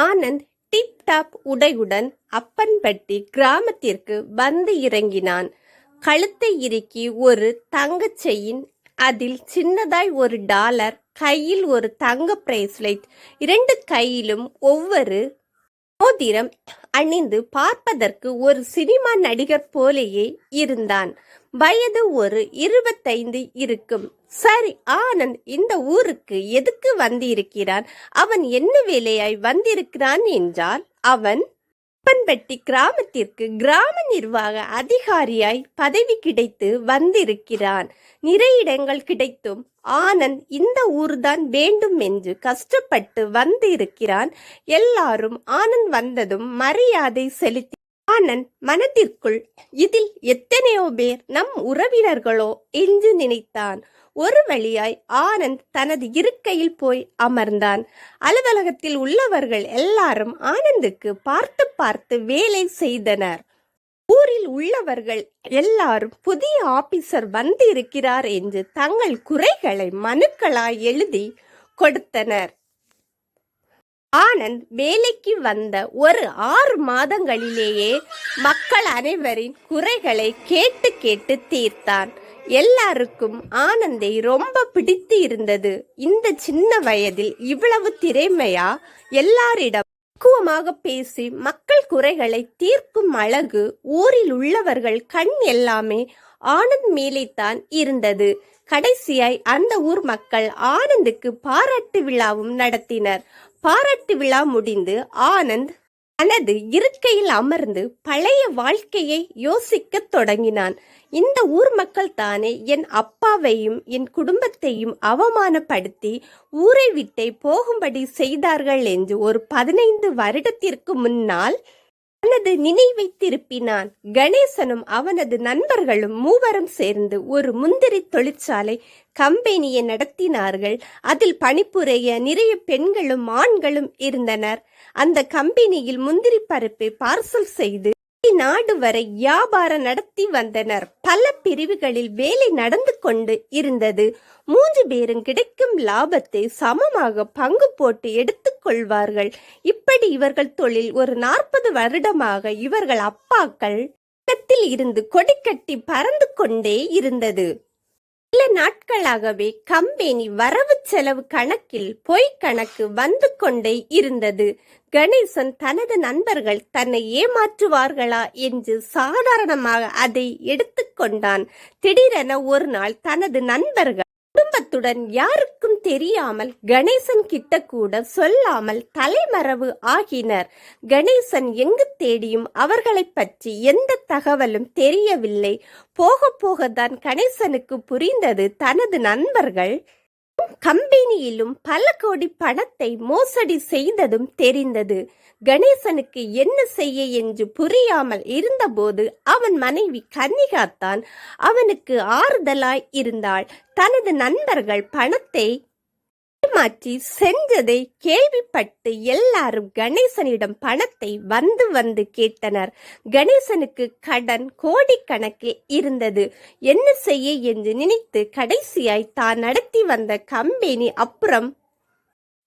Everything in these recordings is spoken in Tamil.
ஆனந்த் டிப் டாப் உடையுடன் அப்பன்பட்டி கிராமத்திற்கு வந்து இறங்கினான். கழுத்தை இறுக்கி ஒரு தங்கச் செயின் அதில் சின்னதாய் ஒரு டாலர் கையில் ஒரு தங்க பிரேஸ்லெட் இரண்டு கையிலும் ஒவ்வொரு மோதிரம் அணிந்து பார்ப்பதற்கு ஒரு சினிமா நடிகர் போலேயே இருந்தான். வயது ஒரு இருபத்தைந்து இருக்கும். சரி ஆனந்த் இந்த ஊருக்கு எதுக்கு வந்திருக்கிறான் அவன் என்ன வேலையாய் வந்திருக்கிறான் என்றால் அவன் அப்பன்பட்டி கிராமத்திற்கு கிராம நிர்வாக அதிகாரியாய் பதவி கிடைத்து வந்திருக்கிறான். நிறைய இடங்கள் கிடைத்தும் ஆனந்த் இந்த ஊர்தான் வேண்டும் என்று கஷ்டப்பட்டு வந்திருக்கிறான். எல்லாரும் ஆனந்த் வந்ததும் மரியாதை செலுத்தி அண்ணன் மனத்திற்குள் இதில் எத்தனையோ பேர் நம் உறவினர்களோ? என்று நினைத்தான். ஒரு வழியாய் ஆனந்த் தனது இருக்கையில் போய் அமர்ந்தான். அலுவலகத்தில் உள்ளவர்கள் எல்லாரும் ஆனந்துக்கு பார்த்து பார்த்து வேலை செய்தனர். ஊரில் உள்ளவர்கள் எல்லாரும் புதிய ஆபீசர் வந்து இருக்கிறார் என்று தங்கள் குறைகளை மனுக்களாய் எழுதி கொடுத்தனர். ஆனந்த் வேலைக்கு வந்த ஒரு ஆறு மாதங்களிலேயே மக்கள் அனைவரின் குறைகளை கேட்டு கேட்டு தீர்த்தான். எல்லாருக்கும் ஆனந்தை ரொம்ப பிடித்து இருந்தது. இந்த சின்ன வயதில் இவ்வளவு திறமையா எல்லாரிடம் பக்குவமாக பேசி மக்கள் குறைகளை தீர்க்கும் அழகு ஊரில் உள்ளவர்கள் கண் எல்லாமே ஆனந்த் மேலேதான் இருந்தது. கடைசியாய் அந்த ஊர் மக்கள் ஆனந்துக்கு பாராட்டு விழாவும் நடத்தினர். பாராட்டு விழா முடிந்து ஆனந்த் தனது இருக்கையில் அமர்ந்து பழைய வாழ்க்கையை யோசிக்கத் தொடங்கினான். இந்த ஊர் மக்கள் தானே என் அப்பாவையும் என் குடும்பத்தையும் அவமானப்படுத்தி ஊரை விட்டே போகும்படி செய்தார்கள் என்று ஒரு பதினைந்து வருடத்திற்கு முன்னால் தனது நினைவை திருப்பினான் கணேசனும் அவனது நண்பர்களும் மூவரும் சேர்ந்து ஒரு முந்திரி தொழிற்சாலை கம்பெனியை நடத்தினார்கள். அதில் பணிபுரிய நிறைய பெண்களும் ஆண்களும் இருந்தனர். அந்த கம்பெனியில் முந்திரி பருப்பை பார்சல் செய்து நாடு வரை வியாபாரம் நடத்தி வந்தனர். பல பிரிவுகளில் வேலை நடந்து கொண்டு இருந்தது. மூன்று பேரும் கிடைக்கும் லாபத்தை சமமாக பங்கு போட்டு எடுத்துக் கொள்வார்கள். இப்படி இவர்கள் தொழில் ஒரு நாற்பது வருடமாக இவர்கள் அப்பாக்கள் பக்கத்தில் இருந்து கொடி கட்டி பறந்து கொண்டே இருந்தது. சில நாட்களாகவே கம்பெனி வரவு செலவு கணக்கில் பொய் கணக்கு வந்து கொண்டே இருந்தது. கணேசன் தனது நண்பர்கள் தன்னை ஏமாற்றுவார்களா என்று சாதாரணமாக அதை எடுத்துக்கொண்டான் திடீரென ஒரு நாள் தனது நண்பர்கள் குடும்பத்துடன் யாருக்கும் தெரியாமல் கணேசன் கிட்ட கூட சொல்லாமல் தலைமறைவு ஆகினர். கணேசன் எங்கு தேடியும் அவர்களை பற்றி எந்த தகவலும் தெரியவில்லை. போக போகத்தான் கணேசனுக்கு புரிந்தது தனது நண்பர்கள் கம்பெனியிலும் பல கோடி பணத்தை மோசடி செய்ததும் தெரிந்தது. கணேசனுக்கு என்ன செய்ய என்று புரியாமல் இருந்தபோது அவன் மனைவி கன்னிகாத்தான் அவனுக்கு ஆறுதலாய் இருந்தாள். தனது நண்பர்கள் பணத்தை மாற்றி சென்றதை கேள்விப்பட்டு எல்லாரும் கணேசனிடம் பணத்தை வந்து வந்து கேட்டனர். கணேசனுக்கு கடன் கோடிக்கணக்கில் இருந்தது. என்ன செய்ய என்று நினைத்து கடைசியாய் தான் நடத்தி வந்த கம்பெனி அப்புறம்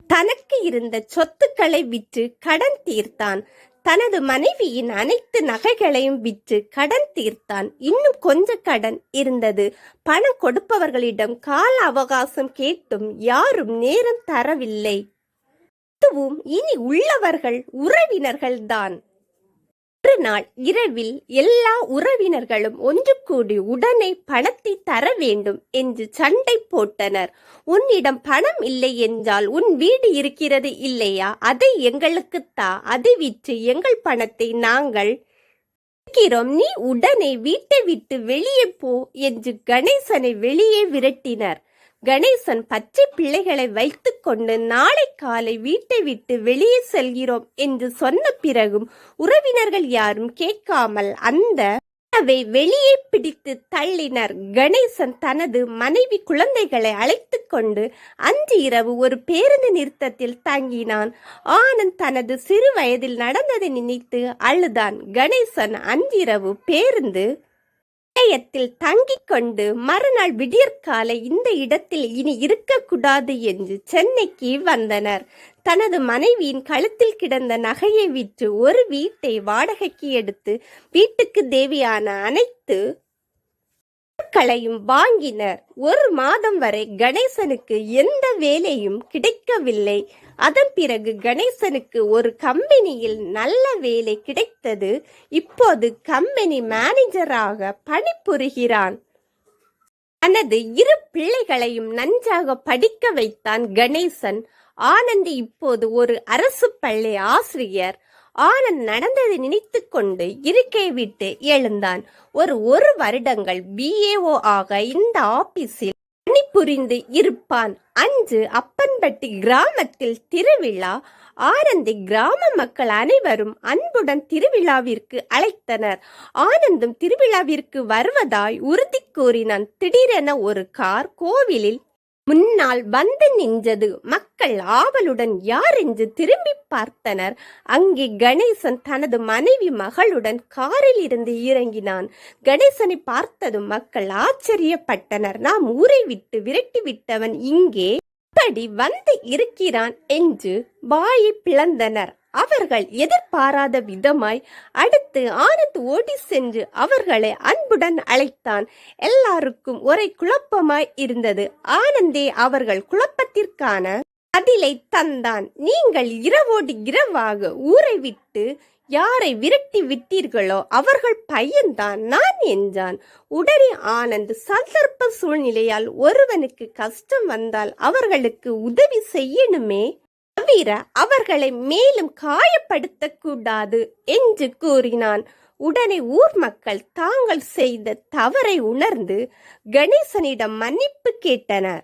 தனக்கு இருந்த சொத்துக்களை விற்று கடன் தீர்த்தான். தனது மனைவியின் அனைத்து நகைகளையும் விற்று கடன் தீர்த்தான். இன்னும் கொஞ்ச கடன் இருந்தது. பணம் கொடுப்பவர்களிடம் கால அவகாசம் கேட்டும் யாரும் நேரம் தரவில்லை. அதுவும் இனி உள்ளவர்கள் உறவினர்கள்தான். ஒரு நாள் இரவில் எல்லா உறவினர்களும் ஒன்று கூடி உடனே பணத்தை தர வேண்டும் என்று சண்டை போட்டனர். உன்னிடம் பணம் இல்லை என்றால் உன் வீடு இருக்கிறது இல்லையா? அதை எங்களுக்குத்தான் அதை விற்று எங்கள் பணத்தை நாங்கள் இருக்கிறோம் நீ உடனே வீட்டை விட்டு வெளியே போ என்று கணேசனை வெளியே விரட்டினர். கணேசன் பச்சை பிள்ளைகளை வைத்துக்கொண்டு நாளை காலை வீட்டை விட்டு வெளியே செல்கிறோம் என்று சொன்ன பிறகும் உறவினர்கள் யாரும் கேட்காமல் அந்த அவை வெளியே பிடித்து தள்ளினர். கணேசன் தனது மனைவி குழந்தைகளை அழைத்து கொண்டு அன்று இரவு ஒரு பேருந்து நிறுத்தத்தில் தங்கினான். ஆனந்த் தனது சிறு வயதில் நடந்ததை நினைத்து அழுதான். கணேசன் அன்றிரவு பேருந்து நிலையத்தில் தங்கிக் கொண்டு மறுநாள் விடியற்காலை இந்த இடத்தில் இனி இருக்கக்கூடாது என்று சென்னைக்கு வந்தனர். தனது மனைவியின் கழுத்தில் கிடந்த நகையை விற்று ஒரு வீட்டை வாடகைக்கு எடுத்து வீட்டுக்கு தேவையான அனைத்து பொருட்களையும் வாங்கினர். ஒரு மாதம் வரை கணேசனுக்கு எந்த வேலையும் கிடைக்கவில்லை. அதன் பிறகு கணேசனுக்கு ஒரு கம்பெனியில் நல்ல வேலை கிடைத்தது. இப்போது கம்பெனி மேனேஜராக பணிபுரிகிறான். தனது இரு பிள்ளைகளையும் நன்றாக படிக்க வைத்தான் கணேசன். ஆனந்தி இப்போது ஒரு அரசு பள்ளி ஆசிரியர். ஆனந்த் நடந்ததை நினைத்து கொண்டு இருக்கை விட்டு எழுந்தான். ஒரு ஒரு வருடங்கள் பிஏஓ ஆக இந்த ஆபீஸில் பணிபுரிந்து இருப்பான். அன்று அப்பன்பட்டி கிராமத்தில் திருவிழா. ஆனந்தி கிராம மக்கள் அனைவரும் அன்புடன் திருவிழாவிற்கு அழைத்தனர். ஆனந்தும் திருவிழாவிற்கு வருவதாய் உறுதி கூறினான். திடீரென ஒரு கார் கோவிலில் முன்னால் வந்து நின்றது மக்கள் ஆவலுடன் யார் என்று திரும்பி பார்த்தனர். அங்கே கணேசன் தனது மனைவி மகளுடன் காரில் இருந்து இறங்கினான். கணேசனை பார்த்ததும் மக்கள் ஆச்சரியப்பட்டனர். நாம் ஊரை விட்டு விரட்டி விட்டவன் இங்கே இப்படி வந்து இருக்கிறான் என்று வாயை பிளந்தனர். அவர்கள் எதிர்பாராத விதமாய் அடுத்து ஆனந்த் ஓடி சென்று அவர்களை அன்புடன் அழைத்தான். எல்லாருக்கும் ஒரே குழப்பமாய் இருந்தது. ஆனந்தே அவர்கள் குழப்பத்திற்கான பதிலை தந்தான். நீங்கள் இரவோடு இரவாக ஊரை விட்டு யாரை விரட்டி விட்டீர்களோ அவர்கள் பையன்தான் நான் என்றான். உடனே ஆனந்த் சந்தர்ப்ப சூழ்நிலையால் ஒருவனுக்கு கஷ்டம் வந்தால் அவர்களுக்கு உதவி செய்யணுமே தவிர அவர்களை மேலும் காயப்படுத்தக்கூடாது என்று கூறினான். உடனே ஊர் மக்கள் தாங்கள் செய்த தவறை உணர்ந்து கணேசனிடம் மன்னிப்பு கேட்டனர்.